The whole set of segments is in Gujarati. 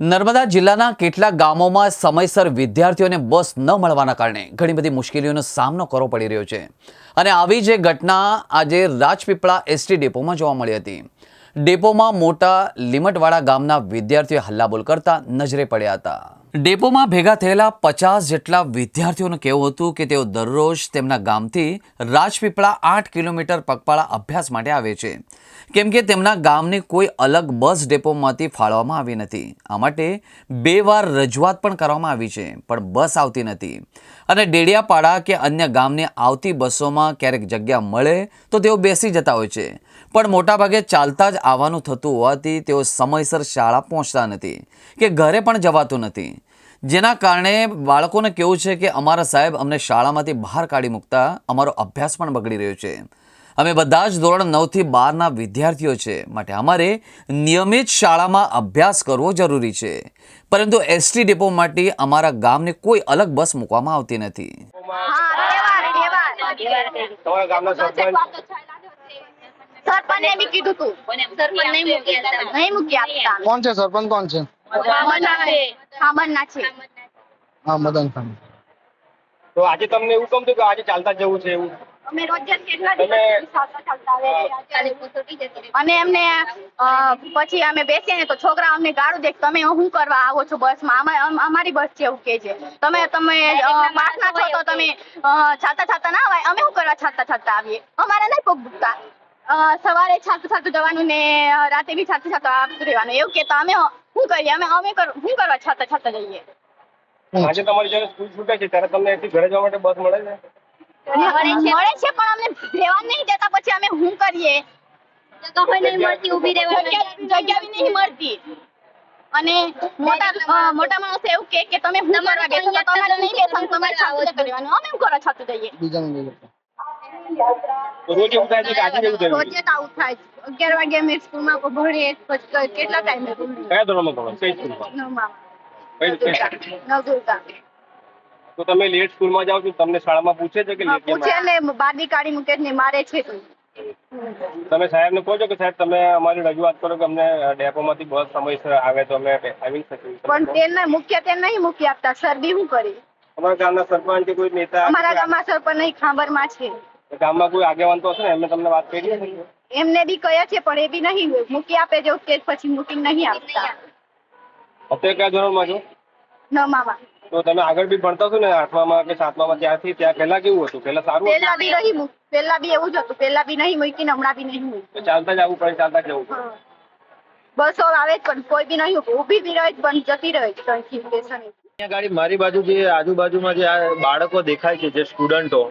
નર્મદા જિલ્લાના કેટલાક ગામોમાં સમયસર વિદ્યાર્થીઓને બસ ન મળવાના કારણે ઘણી બધી મુશ્કેલીઓનો સામનો કરવો પડી રહ્યો છે. અને આવી જ ઘટના આજે રાજપીપળા એસટી ડેપોમાં જોવા મળી હતી. ડેપોમાં મોટા લીમટવાળા ગામના વિદ્યાર્થીઓ હલ્લાબોલ કરતા નજરે પડ્યા હતા. ડેપોમાં ભેગા થયેલા પચાસ જેટલા વિદ્યાર્થીઓનું કહેવું હતું કે તેઓ દરરોજ તેમના ગામથી રાજપીપળા આઠ કિલોમીટર પગપાળા અભ્યાસ માટે આવે છે. કેમ કે તેમના ગામની કોઈ અલગ બસ ડેપોમાંથી ફાળવામાં આવી નથી. આ માટે બે વાર રજૂઆત પણ કરવામાં આવી છે, પણ બસ આવતી નથી. અને ડેડિયાપાડા કે અન્ય ગામની આવતી બસોમાં ક્યારેક જગ્યા મળે તો તેઓ બેસી જતા હોય છે. પણ મોટાભાગે ચાલતા જ આવવાનું થતું હોવાથી તેઓ સમયસર શાળા પહોંચતા નથી કે ઘરે પણ જવાતું નથી. જેના કારણે બાળકોને કેવું છે કે અમારા સાહેબ અમને શાળામાંથી બહાર કાઢી મૂકતા અમારો અભ્યાસ પણ બગડી રહ્યો છે. અમે બધા જ ધોરણ નવથી બારના વિદ્યાર્થીઓ છે. માટે અમારે નિયમિત શાળામાં અભ્યાસ કરવો જરૂરી છે. પરંતુ એસટી ડેપો માટે અમારા ગામને કોઈ અલગ બસ મૂકવામાં આવતી નથી. સરપંચ? સરપંચને બી કીધું તું. સરપંચ નહીં મૂકી નહીં મૂકી આપતા કોણ છે? સરપંચ કોણ છે? હા મદન ખાન તો આજે તમને એવું કેમ કે આજે ચાલતા જવું છે એવું? અમે રોજ કેટલા દિવસ ચાલતા ચાલતા આવે અને એમને પછી અમે બેસીએ ને તો છોકરા અમને ગાળું દે તમે શું કરવા આવો છો બસમાં અમા- અમારી બસ છે એવું કે છે. તમે તમે પાસના છો તો તમે છાતા ચાલતા ના આવે અમે શું કરવા છાતા છાતા આવીએ? અમારે નહીં પગ દુખતા સવારે છાતું છાતું જવાનું ને રાતે બી છાતું છાતું આવતું રહેવાનું. એવું કે તો અમે શું કરીએ અમે અમે કર- શું કરવા છાતા છાતા જઈએ? આજે તમારી જ્યારે સ્કૂલ છૂટે છે ત્યારે તમને અહીંથી ઘરે જવા માટે બસ મળે છે? મળે છે પણ અમને રહેવા નહીં દેતા પછી અમે શું કરીએ? જગ્યા જગ્યા બી નહીં મળતી. અને મોટા મોટા માણસો એવું કે તમે શું કરવા બેસો તો તમારે નહીં બેસવાનું તમારે છાતું કરવાનું. અમે શું કરવા છાતું જઈએ? બીજાને રોજ ઉઠાય છે કે આજે એવું થયું? રોજે આવું થાય છે. અગિયાર વાગે અમે સ્કૂલમાં ભણીએ પછી કેટલા ટાઈમે કયા ધોરણમાં ભણો? કઈ સ્કૂલમાં? નવદુર્ગા. તો તમે લેટ સ્કૂલમાં જાઓ છો તમને શાળામાં પૂછે છે કે લેટ પૂછે? એટલે બારડી કાઢી મૂકે ને મારે છે તમે સાહેબને કહો કે સાહેબ તમે અમારી રજૂઆત કરો કે અમને ડેપોમાંથી બસ સમયસર આવે તો અમે આવી શકીએ? પણ તેને મુખ્ય તે નહીં મૂકી આપતા. સર બી શું કરી? અમારા ગામના સરપંચ કોઈ નેતા અમારા ગામમાં સરપંચ નહીં ખાંભરમાં છે. ગામમાં કોઈ આગેવાન તો હશે ને? એમને તમને વાત કરી છે એમને બી કહ્યા છે પણ એ બી નહીં મૂકી આપે જો કે પછી મૂકી નહીં આપતા. અત્યારે કયા ધોરણમાં છો? નવમામાં તો તમે આગળ બી ભણતા છો ને? આઠમામાં કે સાતમામાં ત્યાંથી ત્યાં પહેલા કેવું હતું? પહેલા સારું હતું? પેલા બી નહીં મૂક પેલા બી એવું જ હતું. પેલા બી નહીં મૂકી ને હમણાં બી નહીં મૂકી. તો ચાલતા જ આવવું પડે ચાલતા જ જવું પડે. બસો આવે જ પણ કોઈ બી નહીં ઊભી. ઊભી બી રહે જ પણ જતી રહે જ ત્યાંથી સ્ટેશને અહીંયા ગાડી મારી બાજુ જે આજુબાજુમાં જે આ બાળકો દેખાય છે જે સ્ટુડન્ટો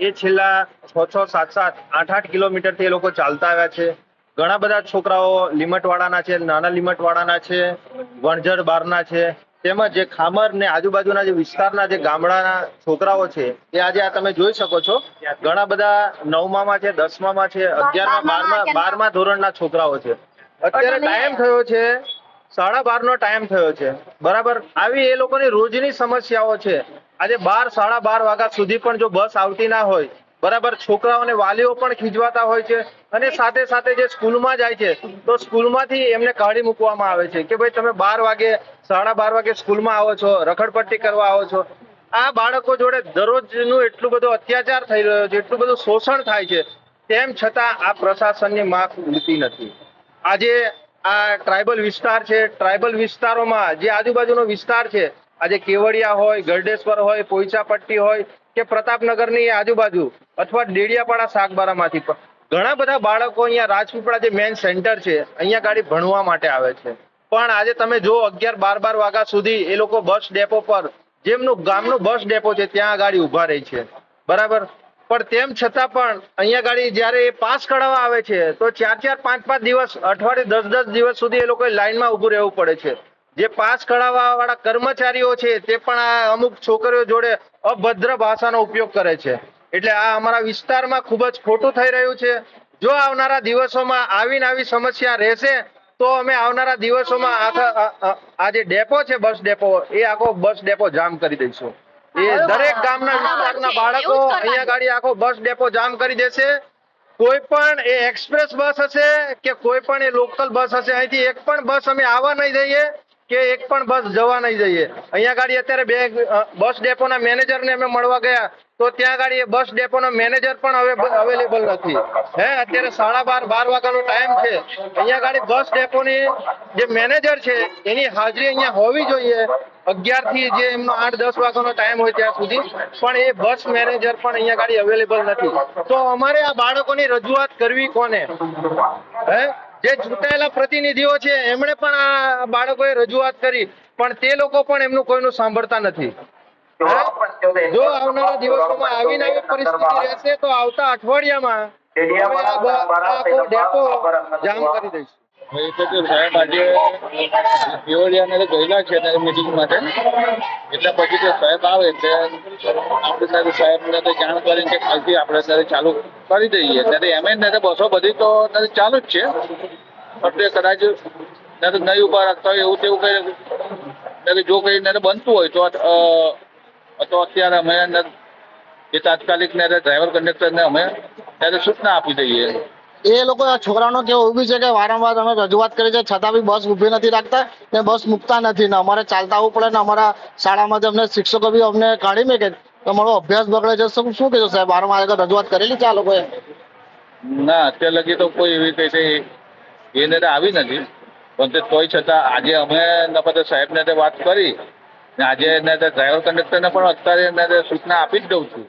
એ છેલ્લા છ છ સાત સાત આઠ આઠ કિલોમીટરથી એ લોકો ચાલતા આવ્યા છે. ઘણા બધા છોકરાઓ લીમટવાળાના છે નાના લીમટવાળાના છે વણઝર બારના છે તેમજ જે ખામર ને આજુબાજુના જે વિસ્તારના જે ગામડાના છોકરાઓ છે એ આજે આ તમે જોઈ શકો છો. ઘણા બધા નવમામાં છે દસમામાં છે અગિયારમાં બારમા બારમા ધોરણના છોકરાઓ છે. અત્યારે ટાઈમ થયો છે સાડા બાર નો ટાઈમ થયો છે. બરાબર? આવી એ લોકોની રોજની સમસ્યાઓ છે. આજે બાર, સાડા બાર વાગ્યા સુધી પણ જો બસ આવતી ના હોય, બરાબર? છોકરાઓને વાલીઓ પણ ખીજવાતા હોય છે અને સાથે સાથે જે સ્કૂલમાં જાય છે, તો સ્કૂલમાંથી એમને કાઢી મૂકવામાં આવે છે કે ભાઈ તમે બાર વાગે, સાડા બાર વાગે સ્કૂલમાં આવો છો, રખડપટ્ટી કરવા આવો છો. આ બાળકો જોડે દરરોજનું એટલું બધું અત્યાચાર થઈ રહ્યો છે, એટલું બધું શોષણ થાય છે. તેમ છતાં આ પ્રશાસનની માફ મળતી નથી. આજે આ ટ્રાઇબલ વિસ્તાર છે. ટ્રાઇબલ વિસ્તારોમાં જે આજુબાજુનો વિસ્તાર છે, આજે કેવડિયા હોય, ગરડેશ્વર હોય, પોઈચાપટ્ટી હોય કે પ્રતાપનગરની આજુબાજુ અથવા ડેડિયાપાડા સાગબારામાંથી પણ. ઘણા બધા બાળકો અહીંયા રાજપીપળા જે મેઇન સેન્ટર છે, અહીંયા ગાડી ભણવા માટે આવે છે. પણ આજે તમે જો અગિયાર બાર બાર વાગ્યા સુધી એ લોકો બસ ડેપો પર, જેમનું ગામનું બસ ડેપો છે, ત્યાં ગાડી ઊભા રહી છે. બરાબર? પણ તેમ છતાં પણ અહીંયા ગાડી જ્યારે એ પાસ કઢાવવા આવે છે, તો ચાર ચાર, પાંચ પાંચ દિવસ, અઠવાડિયે દસ દસ દિવસ સુધી એ લોકોએ લાઈનમાં ઊભું રહેવું પડે છે. જે પાસ કઢાવવા વાળા કર્મચારીઓ છે, તે પણ આ અમુક છોકરીઓ જોડે અભદ્ર ભાષાનો ઉપયોગ કરે છે. એટલે આ અમારા વિસ્તારમાં ખૂબ જ ખોટું થઈ રહ્યું છે. જો આવનારા દિવસોમાં આવીને આવી સમસ્યા રહેશે, તો અમે આવનારા દિવસોમાં આખા આ- જે ડેપો છે, બસ ડેપો, એ આખો બસ ડેપો જામ કરી દઈશું. એ દરેક ગામના વિસ્તારના બાળકો અહીંયા ગાડી આખો બસ ડેપો જામ કરી દેશે. કોઈ પણ એ એક્સપ્રેસ બસ હશે કે કોઈ પણ એ લોકલ બસ હશે અહીંથી એક પણ બસ અમે આવવા નહીં જઈએ કે એક પણ બસ જવા નહીં જઈએ અહીંયા ગાડી અત્યારે બે બસ ડેપોના મેનેજરને અમે મળવા ગયા તો ત્યાં ગાડી એ બસ ડેપોનો મેનેજર પણ હવે અવેલેબલ નથી. હે અત્યારે સાડા બાર બાર વાગ્યાનો ટાઈમ છે. અહીંયા ગાડી બસ ડેપોની જે મેનેજર છે એની હાજરી અહીંયા હોવી જોઈએ. અગિયારથી જે એમનો આઠ, દસ વાગ્યાનો ટાઈમ હોય ત્યાં સુધી. પણ એ બસ મેનેજર પણ અહીંયા ગાડી અવેલેબલ નથી. તો અમારે આ બાળકોની રજૂઆત કરવી કોને? હે? જે ચૂંટાયેલા પ્રતિનિધિઓ છે, એમણે પણ આ બાળકોએ રજૂઆત કરી. પણ તે લોકો પણ એમનું કોઈનું સાંભળતા નથી. જો આવનારા દિવસોમાં આવીને આવી પરિસ્થિતિ રહેશે, તો આવતા અઠવાડિયામાં ડેપો જામ કરી દઈશું. સાહેબ આજે કેવડિયાને તો ગયેલા છે ત્યારે મિટિંગ માટે. એટલે પછી તે સાહેબ આવે એટલે આપણે સાથે સાહેબને તો જાણ કરીને કે કાલથી આપણે ત્યારે ચાલુ કરી દઈએ. ત્યારે એમ ને તો બસો બધી તો ચાલુ જ છે. પણ કદાચ નથી નહીં ઊભા રાખતા હોય એવું તેવું કઈ જો કંઈ બનતું હોય તો તો અત્યારે અમે એ તાત્કાલિક ને ડ્રાઈવર કંડક્ટરને અમે ત્યારે સૂચના આપી દઈએ. એ લોકો આ છોકરાનો કેવો ઊભી છે કે વારંવાર અમે રજૂઆત કરી છે, છતાં બી બસ ઊભી નથી રાખતા ને બસ મૂકતા નથી. ને અમારે ચાલતા આવવું પડે ને અમારા શાળામાંથી અમને શિક્ષકો બી અમને કાઢી મેકે તો અમારો અભ્યાસ બગડે છે. શું શું કહેશો સાહેબ? વારંવાર આગળ રજૂઆત કરેલી છે આ લોકોએ? ના, અત્યાર લગી તો કોઈ એવી કઈ એને આવી નથી. પણ તે તોય છતાં આજે અમે નફત સાહેબને વાત કરી ને આજે એને ડ્રાઈવર કંડક્ટરને પણ અત્યારે એને સૂચના આપી જ દઉં છું.